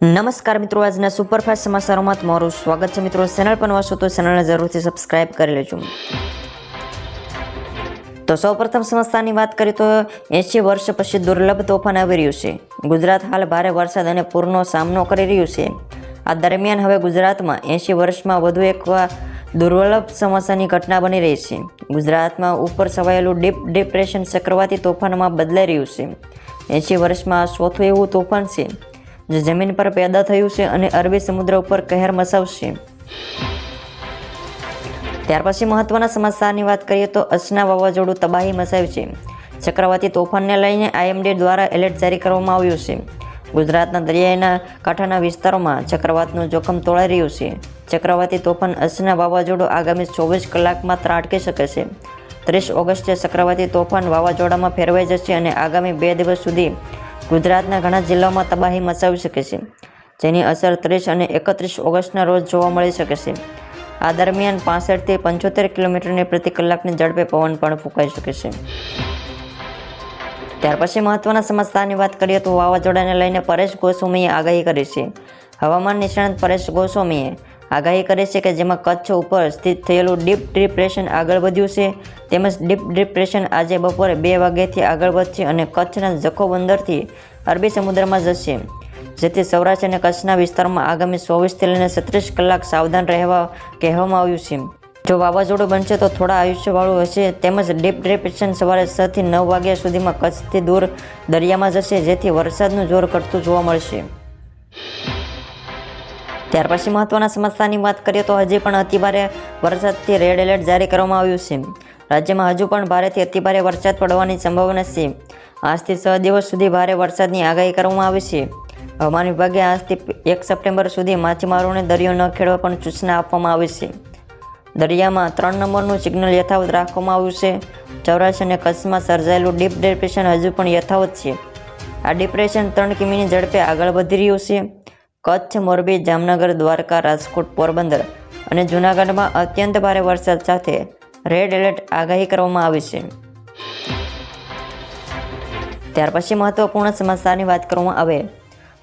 નમસ્કાર મિત્રો, આજના સુપરફાસ્ટ સમાચારોમાં તમારું સ્વાગત છે મિત્રો. ચેનલ પર વાંચો તો ચેનલને જરૂરથી સબસ્ક્રાઇબ કરી લેજો. તો સૌપ્રથમ સંસ્થાની વાત કરીએ તો એંશી વર્ષ પછી દુર્લભ તોફાન આવી રહ્યું છે. ગુજરાત હાલ ભારે વરસાદ અને પૂરનો સામનો કરી રહ્યું છે. આ દરમિયાન હવે ગુજરાતમાં એંશી વર્ષમાં વધુ એક દુર્લભ સમસ્યાની ઘટના બની રહી છે. ગુજરાતમાં ઉપર છવાયેલું ડીપ ડિપ્રેશન ચક્રવાતી તોફાનમાં બદલાઈ રહ્યું છે. એંશી વર્ષમાં ચોથું એવું તોફાન છે. જે જમીન પર પેદા થયું છે અને અરબી સમુદ્ર ઉપર કહેર મચાવશે ત્યાર પછી મહત્વના સમાચારની વાત કરીએ તો અચના વાવાઝોડું તબાહી મચાવ્યું છે ચક્રવાતી તોફાનને લઈને આઈએમડી દ્વારા એલર્ટ જારી કરવામાં આવ્યું છે. ગુજરાતના દરિયાના કાંઠાના વિસ્તારોમાં ચક્રવાતનું જોખમ તોળાઈ રહ્યું છે. ચક્રવાતી તોફાન અસના વાવાઝોડું આગામી ચોવીસ કલાકમાં ત્રાટકી શકે છે. ત્રીસ ઓગસ્ટે ચક્રવાતી તોફાન વાવાઝોડામાં ફેરવાઈ જશે અને આગામી બે દિવસ સુધી ગુજરાતના ઘણા જિલ્લાઓમાં તબાહી મચાવી શકે છે, જેની અસર ત્રીસ અને એકત્રીસ ઓગસ્ટના રોજ જોવા મળી શકે છે. આ દરમિયાન પાસઠથી પંચોતેર કિલોમીટરની પ્રતિ કલાકની ઝડપે પવન પણ ફૂંકાઈ શકે છે. ત્યાર પછી મહત્વના સમાચારની વાત કરીએ તો વાવાઝોડાને લઈને પરેશ ગોસ્વામીએ આગાહી કરી છે. હવામાન નિષ્ણાત પરેશ ગોસ્વામીએ આગાહી કરે છે કે જેમાં કચ્છ ઉપર સ્થિત થયેલું ડીપ ડિપ્રેશન આગળ વધ્યું છે. તેમજ ડીપ ડિપ્રેશન આજે બપોરે બે વાગ્યાથી આગળ વધશે અને કચ્છના જખો બંદરથી અરબી સમુદ્રમાં જશે. જેથી સૌરાષ્ટ્ર અને કચ્છના વિસ્તારમાં આગામી ચોવીસથી લઈને છત્રીસ કલાક સાવધાન રહેવા કહેવામાં આવ્યું છે. જો વાવાઝોડું બનશે તો થોડા આયુષ્યવાળું હશે. તેમજ ડીપ ડિપ્રેશન સવારે છથી નવ વાગ્યા સુધીમાં કચ્છથી દૂર દરિયામાં જશે, જેથી વરસાદનું જોર ઘટતું જોવા મળશે. ત્યાર પછી મહત્વના સમસ્યાની વાત કરીએ તો હજી પણ અતિભારે વરસાદથી રેડ એલર્ટ જારી કરવામાં આવ્યું છે. રાજ્યમાં હજુ પણ ભારેથી અતિભારે વરસાદ પડવાની સંભાવના છે. આજથી છ દિવસ સુધી ભારે વરસાદની આગાહી કરવામાં આવી છે. હવામાન વિભાગે આજથી એક સપ્ટેમ્બર સુધી માછીમારોને દરિયો ન ખેડવા પણ સૂચના આપવામાં આવી છે. દરિયામાં ત્રણ નંબરનું સિગ્નલ યથાવત રાખવામાં આવ્યું છે. સૌરાષ્ટ્ર અને કચ્છમાં સર્જાયેલું ડીપ ડિપ્રેશન હજુ પણ યથાવત છે. આ ડિપ્રેશન ત્રણ કિમીની ઝડપે આગળ વધી રહ્યું છે. કચ્છ, મોરબી, જામનગર, દ્વારકા, રાજકોટ, પોરબંદર અને જૂનાગઢમાં અત્યંત ભારે વરસાદ સાથે રેડ એલર્ટ આગાહી કરવામાં આવી છે. ત્યાર પછી મહત્વપૂર્ણ સમાચારની વાત કરવામાં આવે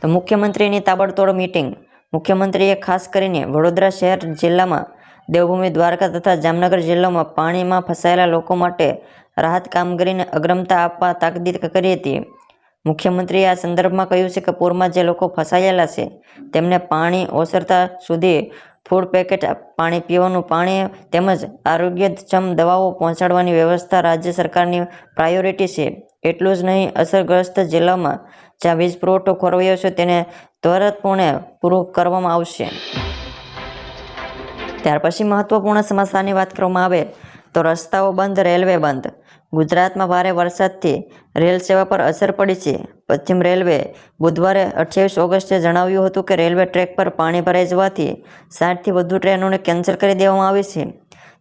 તો મુખ્યમંત્રીની તાબડતોડ મીટિંગ. મુખ્યમંત્રીએ ખાસ કરીને વડોદરા શહેર જિલ્લામાં દેવભૂમિ, દ્વારકા તથા જામનગર જિલ્લામાં પાણીમાં ફસાયેલા લોકો માટે રાહત કામગીરીને અગ્રમતા આપવા તાકીદ કરી હતી. મુખ્યમંત્રીએ આ સંદર્ભમાં કહ્યું છે કે પૂરમાં જે લોકો ફસાયેલા છે, તેમને પાણી ઓસરતા સુધી ફૂડ પેકેટ પાણી પીવાનું પાણી તેમજ આરોગ્યક્ષમ દવાઓ પહોંચાડવાની વ્યવસ્થા રાજ્ય સરકારની પ્રાયોરિટી છે. એટલું જ નહીં, અસરગ્રસ્ત જિલ્લામાં જ્યાં વીજ પુરવઠો ખોરવાયો છે, તેને ત્વરતપૂર્ણે પૂરું કરવામાં આવશે. ત્યાર પછી મહત્વપૂર્ણ સમાચારની વાત કરવામાં આવે તો રસ્તાઓ બંધ, રેલવે બંધ. ગુજરાતમાં ભારે વરસાદથી રેલ સેવા પર અસર પડી છે. પશ્ચિમ રેલવે બુધવારે અઠ્યાવીસ ઓગસ્ટે જણાવ્યું હતું કે રેલવે ટ્રેક પર પાણી ભરાઈ જવાથી સાઠથી વધુ ટ્રેનોને કેન્સલ કરી દેવામાં આવી છે.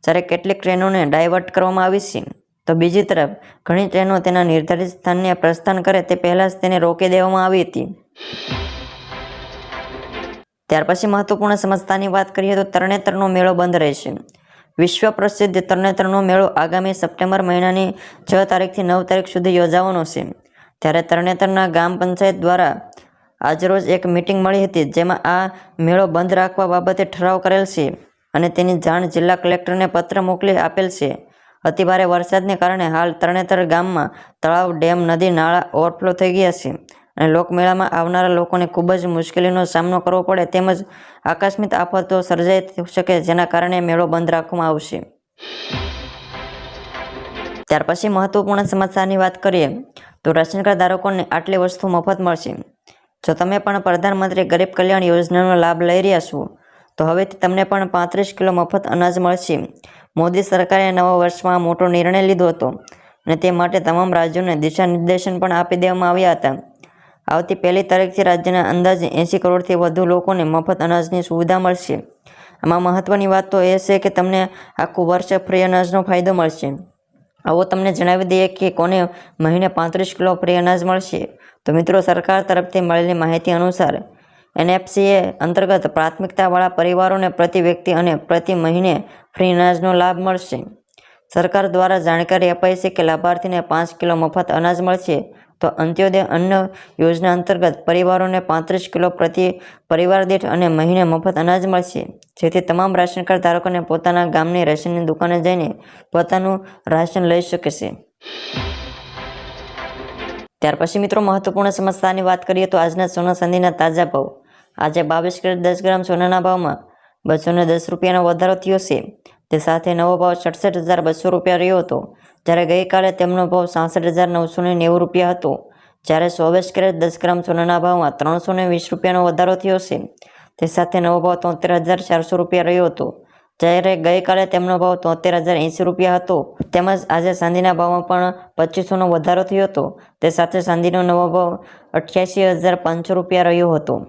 જ્યારે કેટલીક ટ્રેનોને ડાયવર્ટ કરવામાં આવી છે. તો બીજી તરફ, ઘણી ટ્રેનો તેના નિર્ધારિત સ્થાનને પ્રસ્થાન કરે તે પહેલાં જ તેને રોકી દેવામાં આવી હતી. ત્યાર પછી મહત્વપૂર્ણ સમજતાની વાત કરીએ તો તરણેતરનો મેળો બંધ રહેશે. વિશ્વ પ્રસિદ્ધ તરણેતરનો મેળો આગામી સપ્ટેમ્બર મહિનાની છ તારીખથી નવ તારીખ સુધી યોજાવાનો છે. ત્યારે તરણેતરના ગામ પંચાયત દ્વારા આજરોજ એક મિટિંગ મળી હતી, જેમાં આ મેળો બંધ રાખવા બાબતે ઠરાવ કરેલ છે અને તેની જાણ જિલ્લા કલેક્ટરને પત્ર મોકલી આપેલ છે. અતિભારે વરસાદને કારણે હાલ તરણેતર ગામમાં તળાવ, ડેમ, નદી, નાળા ઓવરફ્લો થઈ ગયા છે. અને લોકમેળામાં આવનારા લોકોને ખૂબ જ મુશ્કેલીનો સામનો કરવો પડે તેમજ આકસ્મિક આફતો સર્જાઈ શકે જેના કારણે મેળો બંધ રાખવામાં આવશે. ત્યાર પછી મહત્વપૂર્ણ સમાચારની વાત કરીએ, તો રાશન કાર્ડ ધારકોને આટલી વસ્તુ મફત મળશે. જો તમે પણ પ્રધાનમંત્રી ગરીબ કલ્યાણ યોજનાનો લાભ લઈ રહ્યા છો, તો હવેથી તમને પણ પાંત્રીસ કિલો મફત અનાજ મળશે. મોદી સરકારે નવા વર્ષમાં મોટો નિર્ણય લીધો હતો અને તે માટે તમામ રાજ્યોને દિશા નિર્દેશન પણ આપી દેવામાં આવ્યા હતા. આવતી પહેલી તારીખથી રાજ્યના અંદાજે એંસી કરોડથી વધુ લોકોને મફત અનાજની સુવિધા મળશે. આમાં મહત્ત્વની વાત તો એ છે કે તમને આખું વર્ષ ફ્રી અનાજનો ફાયદો મળશે. આવો તમને જણાવી દઈએ કે કોને મહિને પાંત્રીસ કિલો ફ્રી અનાજ મળશે? તો મિત્રો, સરકાર તરફથી મળેલી માહિતી અનુસાર, એનએફસીએ અંતર્ગત પ્રાથમિકતાવાળા પરિવારોને પ્રતિ વ્યક્તિ અને પ્રતિ મહિને ફ્રી અનાજનો લાભ મળશે. સરકાર દ્વારા જાણકારી અપાઈ છે કે લાભાર્થીને પાંચ કિલો મફત અનાજ મળશે, તો અંત્યોદય અન્ન યોજના અંતર્ગત પરિવારોને પાંત્રીસ કિલો પ્રતિ પરિવાર દીઠ અને મહિને મફત અનાજ મળશે. જેથી તમામ રાશન કાર્ડ ધારકોને પોતાના ગામની રાશનની દુકાને જઈને પોતાનું રાશન લઈ શકે છે. ત્યાર પછી મિત્રો મહત્વપૂર્ણ સમસ્યાની વાત કરીએ તો આજના સોના ચાંદીના તાજા ભાવ. આજે બાવીસ કેરેટ દસ ગ્રામ સોનાના ભાવમાં બસો દસ રૂપિયાનો વધારો થયો છે. તે સાથે નવો ભાવ સડસઠ હજાર બસો રૂપિયા રહ્યો હતો. જ્યારે ગઈકાલે તેમનો ભાવ સાસઠ હજાર નવસો ને નેવું રૂપિયા હતો. જ્યારે ચોવીસ કેરેટ દસ ગ્રામ સોનાના ભાવમાં ત્રણસો ને વીસ રૂપિયાનો વધારો થયો છે. તે સાથે નવો ભાવ તોતેર હજાર ચારસો રૂપિયા રહ્યો હતો. જ્યારે ગઈકાલે તેમનો ભાવ તોતેર હજાર એંસી રૂપિયા હતો. તેમજ આજે ચાંદીના ભાવમાં પણ પચીસોનો વધારો થયો હતો. તે સાથે ચાંદીનો નવો ભાવ અઠ્યાસી હજાર પાંચસો રૂપિયા રહ્યો હતો.